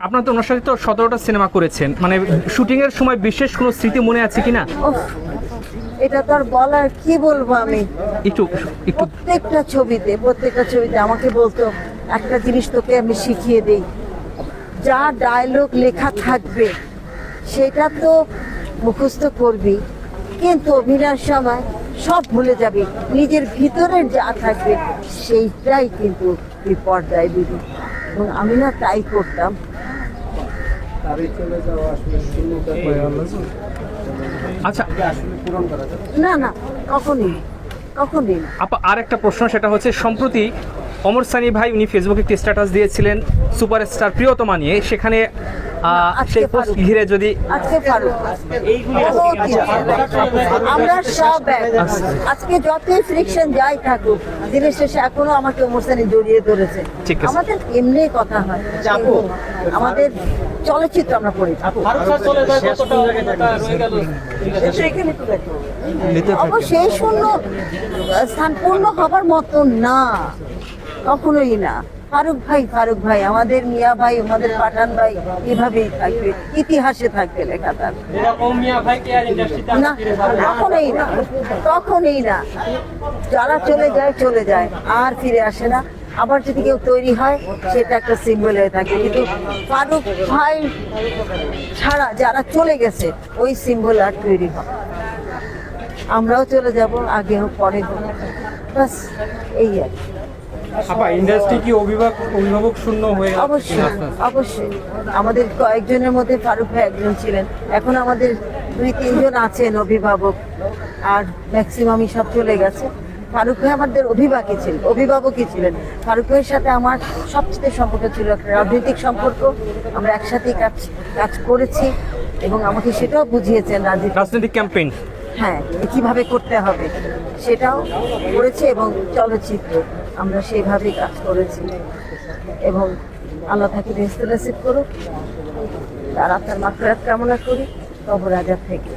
আপনার তো ওনার সাথে তো সতেরোটা সিনেমা করেছেন। মানে শুটিং এর সময় বিশেষ কোনো স্মৃতি মনে আছে কিনা? এটা তো আর বলার কি বলব আমি? একটু একটু। প্রত্যেকটা ছবিতে প্রত্যেকটা ছবিতে আমাকে বলতো একটা জিনিস তোকে আমি শিখিয়ে দেই। যা ডায়লগ লেখা থাকবে সেটা তো মুখস্থ করবি। কিন্তু অভিনয়ের সময় সব ভুলে যাবি। নিজের ভিতরের যা থাকবে সেইটাই কিন্তু তুই পর্দায় দিবি। আমি না তাই করতাম। আচ্ছা। আসলে পূরণ করা যাবে। না না কখনই কখনই। আপা আর একটা প্রশ্ন সেটা হচ্ছে সম্প্রতি অমর সানি ভাই উনি ফেসবুকে একটি স্ট্যাটাস দিয়েছিলেন সুপারস্টার প্রিয়তমা নিয়ে। সেখানে সেই ঘিরে যদি আজকে ফারুক আমরা সব। আজকে যতই ফ্রিকশন যাই থাকুক দিনের শেষে এখনও আমাকে মোসানি জড়িয়ে ধরেছে। আমাদের এমনি কথা হয়। আমাদের চলচ্চিত্র আমরা পড়ি সেখানে তো দেখো। অবশ্যই শূন্য স্থান পূর্ণ হবার মতো না। কখনোই না। ফারুক ভাই ফারুক ভাই আমাদের মিয়া ভাই আমাদের পাঠান ভাই এভাবেই থাকবে ইতিহাসে থাকবে লেখা তার না কখনোই না তখনই না। যারা চলে যায় চলে যায় আর ফিরে আসে না। আবার যদি কেউ তৈরি হয় সেটা একটা সিম্বল হয়ে থাকে। কিন্তু ফারুক ভাই ছাড়া যারা চলে গেছে ওই সিম্বল আর তৈরি হয়। আমরাও চলে যাব আগে হোক পরে হোক বাস এই আর কি। আপা ইন্ডাস্ট্রি কি অভিভাবক অভিভাবক শূন্য হয়ে অবশ্যই অবশ্যই। আমাদের কয়েকজনের মধ্যে ফারুক ভাই একজন ছিলেন। এখন আমাদের দুই তিনজন আছেন অভিভাবক আর ম্যাক্সিমামই সব চলে গেছে। ফারুক ভাই আমাদের অভিভাবকই ছিলেন অভিভাবকই ছিলেন। ফারুক ভাইয়ের সাথে আমার সবচেয়ে সম্পর্ক ছিল একটা রাজনৈতিক সম্পর্ক। আমরা একসাথেই কাজ কাজ করেছি এবং আমাকে সেটাও বুঝিয়েছেন রাজনীতি রাজনৈতিক ক্যাম্পেইন হ্যাঁ কীভাবে করতে হবে সেটাও করেছে এবং চলচ্চিত্র আমরা সেইভাবেই কাজ করেছি। এবং আল্লাহ তাকে বেস্ত রেসিভ করুক। তার আপনার মাত্রাত কামনা করি। কবর আজাদ থেকে।